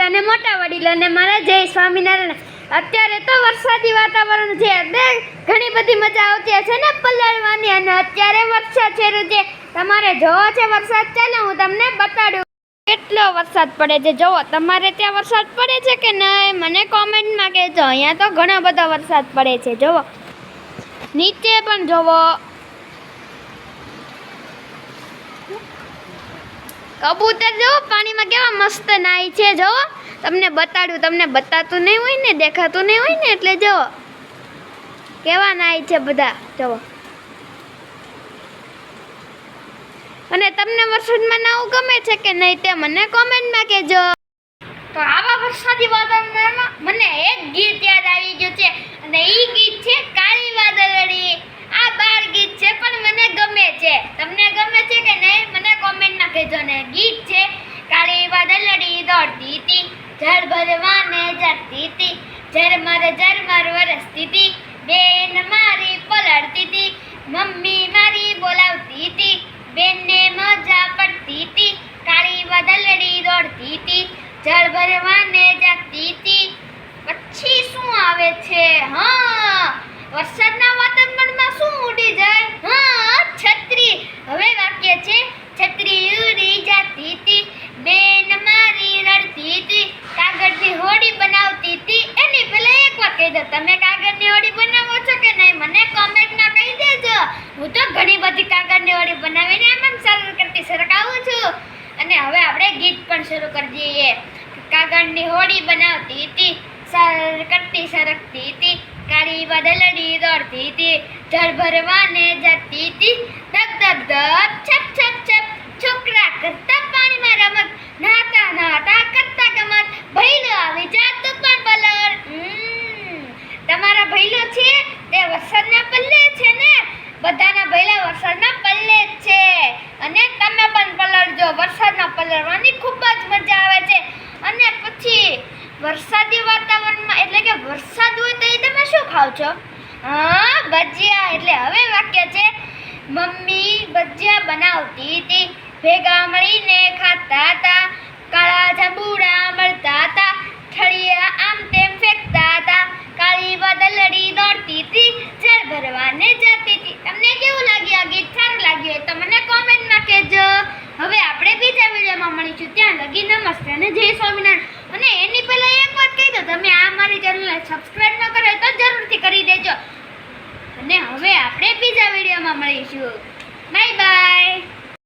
અને મોટા વડીલો અને મારા જય સ્વામિનારાયણ. અત્યારે તો વરસાદી વાતાવરણ છે. એટલે ઘણી બધી મજા આવતી હશે ને પલળવાની. અને અત્યારે વરસાદ શરૂ છે તમારે જોવો છે વરસાદ ચાલો, હું તમને બતાડું. કેટલો વરસાદ પડે છે? જોવો, તમારે ત્યાં વરસાદ પડે છે કે નહીં? મને કોમેન્ટમાં કહેજો. અહીંયા તો ઘણો બધો વરસાદ પડે છે. જોવો. નીચે પણ જોવો. કબૂતર જો પાણીમાં કેવા મસ્ત નાય છે જો. તમને બતાડું, તમને બતાતું નહીં હોય ને, દેખાતું નહીં હોય ને, એટલે જો. કેવા નાય છે બધા જુઓ અને તમને વરસાદમાં નાવું ગમે છે કે નહીં તે મને કોમેન્ટમાં કહેજો. તો આવા વરસાદી વાતાવરણમાં મને એક ગીત યાદ આવી ગયું છે. અને એ ગીત છે કાળી વાદળડી આ બાળ ગીત છે પણ મને ગમે છે તમને ગમે છે કે નહીં મને કોમેન્ટમાં કહેજો ને ગીત છે કાળી વાદળડી દોડતી હતી. જળ ભરવાને જતી હતી. ઝરમર ઝરમર વરસતી હતી. બેન મારી પલળતી હતી. મમ્મી મારી બોલાવતી હતી. બેનને મજા પડતી હતી. કાળી વાદળડી દોડતી હતી. જળ ભરવાને જાગતી હતી. પછી શું આવે છે? હા વરસાદના વાતાવરણમાં શું ઉડી જાય હા છત્રી હવે વાક્ય છે છત્રી ઉડી જાતી હતી બેન મારી રડતી હતી કાગળની હોડી બનાવતી હતી એની પહેલા દો તમે કાગળની હોડી બનાવો છો કે નહીં? મને કોમેન્ટમાં કહી દેજો. હું તો ઘણી બધી કાગળની હોડી બનાવીને એમ એમ સરળ કરતી સરકાવું છું. અને હવે આપણે ગીત પણ શરૂ કરી દઈએ. કાગળની હોડી બનાવતી હતી, સર કરતી સરકતી હતી, કાળી બદલડી દોડતી હતી જળ ભરવાને જતી હતી ધક ધક ધક છપ છપ છપ છોકરા કરતા પાણીમાં રમત નાતા નાતા કરતા ગમત ભઈલો આવી જા તું પણ પલળ હમ, તમારા ભઈલો છે તે વરસાદના પલ્લે છે ને? બધાના ભઈલા વરસાદના પલ્લે છે. અને તમે પણ પલળજો, વરસાદના પલળવાની ખૂબ જ મજા આવે છે. અને પછી વરસાદી વાતાવરણમાં, એટલે કે વરસાદ હોય તો એ તમે શું ખાવ છો? હા, ભજીયા, એટલે હવે વાક્ય છે, મમ્મી ભજીયા બનાવતી હતી ભેગા મળીને ખાતા હતા હવે આપણે બીજા વિડીયોમાં મળીશું. ત્યાં લગી નમસ્તે અને જય સ્વામિનારાયણ. અને એની પહેલાં એક વાત કહી દો, તમે આ મારી ચેનલને સબસ્ક્રાઈબ ન કરો તો જરૂરથી કરી દેજો. અને હવે આપણે બીજા વિડીયોમાં મળીશું. Bye bye